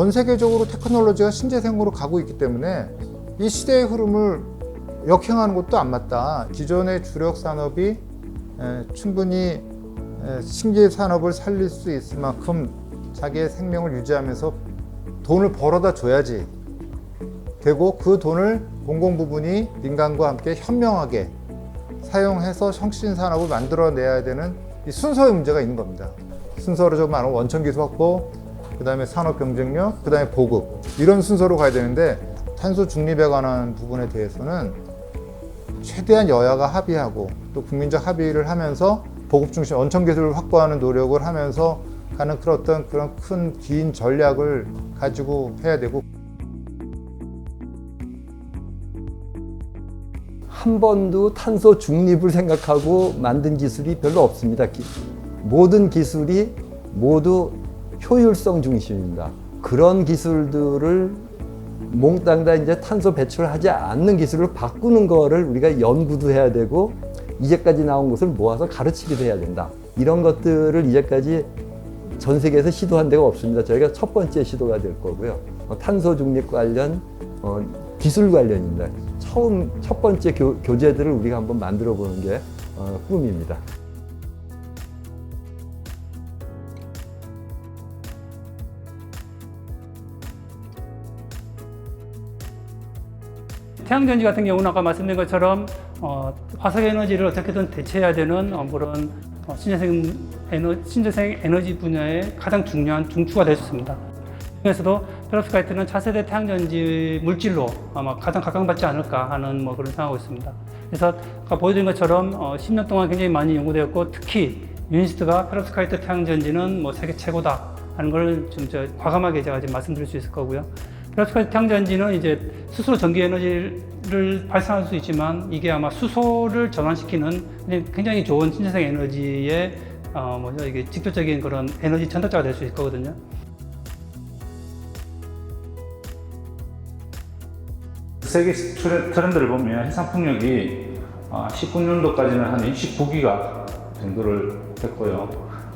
전 세계적으로 테크놀로지가 신재생으로 가고 있기 때문에 이 시대의 흐름을 역행하는 것도 안 맞다. 기존의 주력 산업이 에, 충분히 에, 신규 산업을 살릴 수 있을 만큼 자기의 생명을 유지하면서 돈을 벌어다 줘야지 되고 그 돈을 공공 부분이 민간과 함께 현명하게 사용해서 혁신 산업을 만들어내야 되는 이 순서의 문제가 있는 겁니다. 순서로 좀 말하면 원천 기술 확보, 그 다음에 산업 경쟁력, 그 다음에 보급 이런 순서로 가야 되는데 탄소 중립에 관한 부분에 대해서는 최대한 여야가 합의하고 또 국민적 합의를 하면서 보급 중심 원천 기술을 확보하는 노력을 하면서 가는 그런 어떤 그런 큰 긴 전략을 가지고 해야 되고 한 번도 탄소 중립을 생각하고 만든 기술이 별로 없습니다. 기- 모든 기술이 모두 효율성 중심입니다. 그런 기술들을 몽땅 다 이제 탄소 배출을 하지 않는 기술을 바꾸는 거를 우리가 연구도 해야 되고 이제까지 나온 것을 모아서 가르치기도 해야 된다. 이런 것들을 이제까지 전 세계에서 시도한 데가 없습니다. 저희가 첫 번째 시도가 될 거고요. 어, 탄소 중립 관련 어, 기술 관련입니다. 처음 첫 번째 교, 교재들을 우리가 한번 만들어 보는 게 어, 꿈입니다. 태양전지 같은 경우는 아까 말씀드린 것처럼 어, 화석 에너지를 어떻게든 대체해야 되는 어, 그런 어, 신재생 에너 신재생 에너지 분야의 가장 중요한 중추가 될 수 있습니다. 중에서도 페로스카이트는 차세대 태양전지 물질로 아마 가장 각광받지 않을까 하는 뭐 그런 생각하고 있습니다. 그래서 아까 보여드린 것처럼 어, 10년 동안 굉장히 많이 연구되었고 특히 유니스트가 페로스카이트 태양전지는 뭐 세계 최고다 하는 걸좀저 과감하게 제가 지금 말씀드릴 수 있을 거고요. 페로스카이트 태양전지는 이제 스스로 전기 에너지를 발생할 수 있지만 이게 아마 수소를 전환시키는 굉장히 좋은 신재생 에너지의 어 뭐죠 이게 직접적인 그런 에너지 전달자가 될 수 있을 거거든요. 세계 트렌- 트렌드를 보면 해상 풍력이 19년도까지는 한 29기가 정도를 했고요.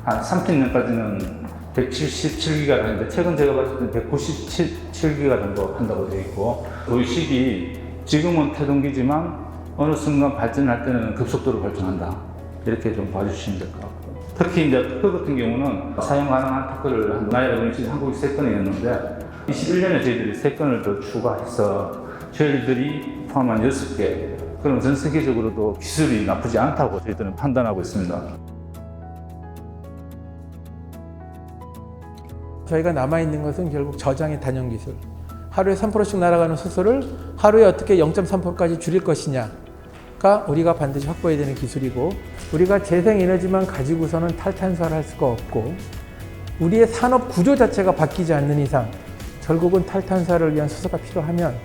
한 30년까지는 177기가 되는데 최근 제가 봤을 때 197기가 정도 한다고 되어 있고 도시식이 지금은 태동기지만 어느 순간 발전할 때는 급속도로 발전한다. 이렇게 좀 봐주시면 될 것 같고 특히 이제 특허 같은 경우는 사용 가능한 특허를 나이라 보니 한국이 세 건이었는데 21년에 저희들이 세 건을 더 추가해서 저희들이 포함한 6개 그럼 전 세계적으로도 기술이 나쁘지 않다고 저희들은 판단하고 있습니다. 저희가 남아있는 것은 결국 저장의 단연 기술. 하루에 3%씩 날아가는 수소를 하루에 어떻게 0.3%까지 줄일 것이냐가 우리가 반드시 확보해야 되는 기술이고 우리가 재생 에너지만 가지고서는 탈탄소를 할 수가 없고 우리의 산업 구조 자체가 바뀌지 않는 이상 결국은 탈탄소를 위한 수소가 필요하면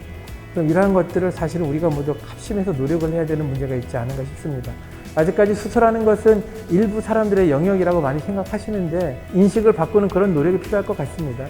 그럼 이러한 것들을 사실은 우리가 모두 합심해서 노력을 해야 되는 문제가 있지 않은가 싶습니다. 아직까지 수소라는 것은 일부 사람들의 영역이라고 많이 생각하시는데 인식을 바꾸는 그런 노력이 필요할 것 같습니다.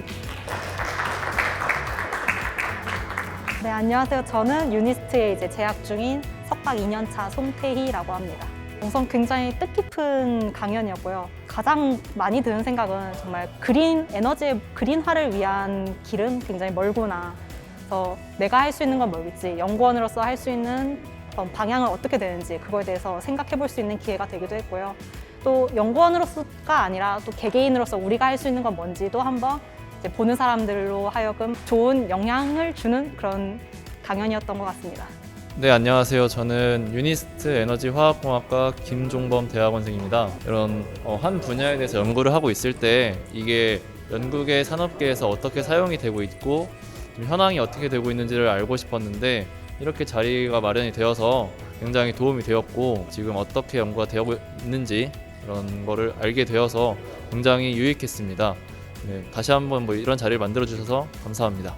네, 안녕하세요. 저는 유니스트에 이제 재학 중인 석박 2년차 송태희라고 합니다. 우선 굉장히 뜻깊은 강연이었고요. 가장 많이 드는 생각은 정말 그린 에너지의 그린화를 위한 길은 굉장히 멀구나. 그래서 내가 할 수 있는 건 뭐겠지? 연구원으로서 할 수 있는 방향은 어떻게 되는지 그거에 대해서 생각해 볼 수 있는 기회가 되기도 했고요. 또 연구원으로서가 아니라 또 개개인으로서 우리가 할 수 있는 건 뭔지도 한번 보는 사람들로 하여금 좋은 영향을 주는 그런 강연이었던 것 같습니다. 네, 안녕하세요. 저는 유니스트 에너지 화학공학과 김종범 대학원생입니다. 이런 어, 한 분야에 대해서 연구를 하고 있을 때 이게 연구계 산업계에서 어떻게 사용이 되고 있고 좀 현황이 어떻게 되고 있는지를 알고 싶었는데 이렇게 자리가 마련이 되어서 굉장히 도움이 되었고 지금 어떻게 연구가 되고 있는지 이런 거를 알게 되어서 굉장히 유익했습니다. 네, 다시 한번 뭐 이런 자리를 만들어 주셔서 감사합니다.